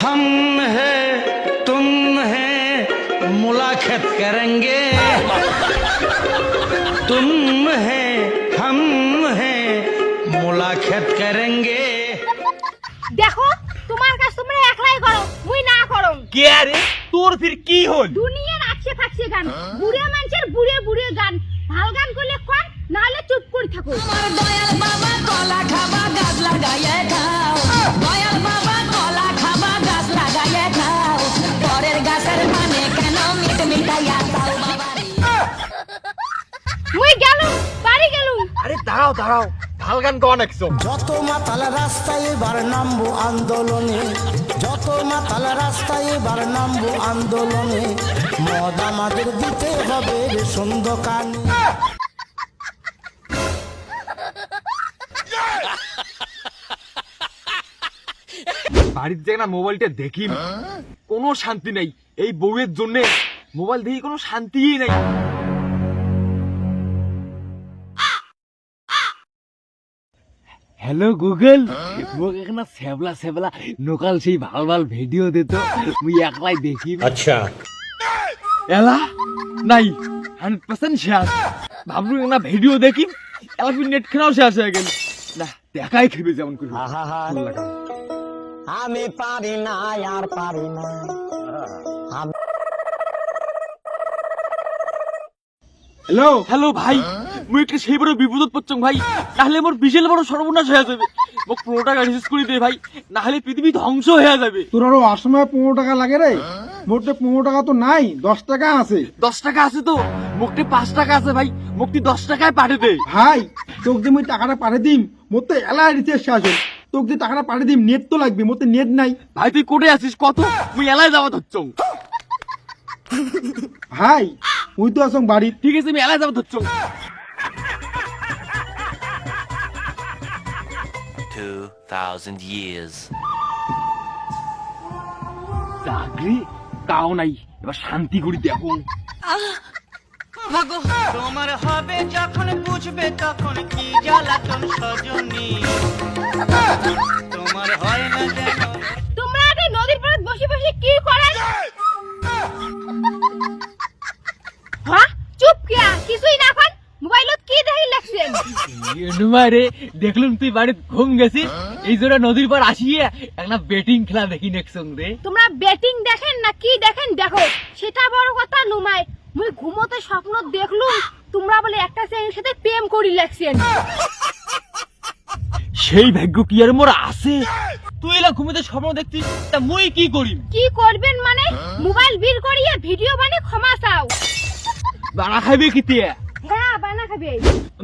हम है तुम है मुलाकात करेंगे तुम है हम है मुलाकात करेंगे দেখো তোমার কাজ তোমরা একলাই করো মুই না করো কে আরে তোর ফির কি হল দুনিয়ার আকছে ফাকছে গান বুড়ে মানুষের বুড়ে বুড়ে গান ভাল গান করলে কোন নাহলে চুপ করে থাকো আমার দয়াল বাবা কলা খাবা দাঁড়াও দাঁড়াও। ভালো গান নাকছো যত মাতাল রাস্তায় এবার নামবো আন্দোলনে। যত মাতাল রাস্তায় এবার নামবো আন্দোলনে। মদ আমাদের দিতে হবে রে সন্ধ্যকানে বাড়ির না মোবাইলটা দেখি কোনো শান্তি নেই। এই বউয়ের জন্য মোবাইল দেখি কোনো শান্তিই নেই। Hello Google. মোক এখানে সেবলা সেবলা নকাল সেই ভালো ভালো ভিডিও দিত। তুই একলাই দেখি। আচ্ছা। এলা? নাই হান্ড্রেড পার্সেন্ট শেষ। ভাবলু না ভিডিও দেখি এলা নেট খেলাও শেষ হয়ে গেল। না দেখাই খেবে যেমন করে। আমি পারি না আর পারি না। হ্যালো। হ্যালো ভাই। মুই একটা সেই বড় বিপদত পড়ছং ভাই। নাহলে মোর বিশাল বড় সর্বনাশ হয়ে যাবে। মোক পনেরো টাকা রিচার্জ করে দে ভাই। নাহলে পৃথিবী ধ্বংস হয়ে যাবে। তোর আরও অসময়ে পনেরো টাকা লাগে রে? মোটে পনেরো টাকা তো নাই দশ টাকা আছে। দশ টাকা আছে তো। মুখটি পাঁচ টাকা আছে ভাই। মুখটি দশ টাকায় পাঠিয়ে দে। ভাই তোকে দিয়ে মুই টাকাটা পাঠিয়ে দিম মোর তো এলাই রিচার্জ শেষ হল তোকে দিয়ে টাকাটা পাঠিয়ে দিম নেট তো লাগবে মোর তো নেট নাই। ভাই তুই কোটে আছিস? কত? মুই এলায় যাওয়া ধরছং। ভাই মুই তো আসং বাড়ি ঠিক আছে আমি এলায় যাওয়া ধরছং। 2,000 years. চাকরি তাও নাই। এবার শান্তি করি দেখো। তোমার হবে যখন বুঝবে তখন কি জ্বালাতন সজনী। রে দেখলুম তুই বাড়িতে ঘুম গেছিস এই জন্য নদীর পর আসিয়ে একটা বেটিং খেলা দেখি নেক্সং রে। তোমরা ব্যাটিং দেখেন না কি দেখেন? দেখো সেটা বড় কথা নুমাই। মুই ঘুমোতে স্বপ্ন দেখলুম তোমরা বলে একটা ছেলের সাথে প্রেম করি লাগছেন। সেই ভাগ্য কি আর মোর আছে? তুই এলা ঘুমিতে স্বপ্ন দেখছিস তা মুই কি করি কি করবেন মানে? মোবাইল বিল করিয়ে ভিডিও বানিয়ে ক্ষমা চাও। বাড়া খাইবে কিতিয়া হ্যাঁ বানা খাবে।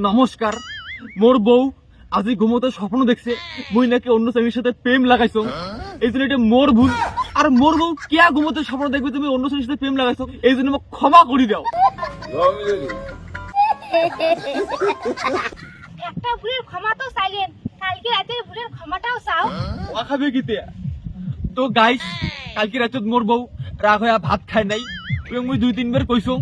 নমস্কার। মোর বউ আজি ঘুমোতে স্বপ্ন দেখছে মুই নাকি অন্য ছেলের সাথে প্রেম লাগাইছো। এই জন্য এটা মোর ভুল। আর মোর বউ কিয়া ঘুমোতে স্বপ্ন দেখবে তুমি অন্য ছেলের সাথে প্রেম লাগাইছো? এই জন্য মোক ক্ষমা করি দাও। একটা ভুলের ক্ষমা তো চাইলেন। কালকে রাতের ভুলের ক্ষমাটাও চাও। ওয়া খাবে কিতিয়া তো? গাইস কালকে রাতে মোর বউ রাগ হয়ে ভাত খায় নাই মুই দুই তিনবার কইছো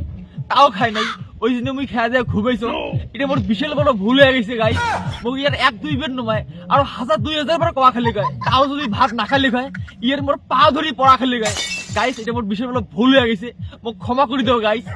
তাও খায় নাই। ওই জন্য মুই খেয়া দেয়া ঘুমাইছো এটা মোর বিশাল বড় ভুল হয়ে গেছে গাই মোক ইয়ার এক দুই বের নমায় আর হাজার দুই হাজার বার কয়া খালি গায় তাও যদি ভাত না খালি খায় ইয়ার মোর পা ধরি পড়া খালি গায় গাইস এটা মোর বিশাল বড় ভুল হয়ে গেছে মোক ক্ষমা করে দাও গাইস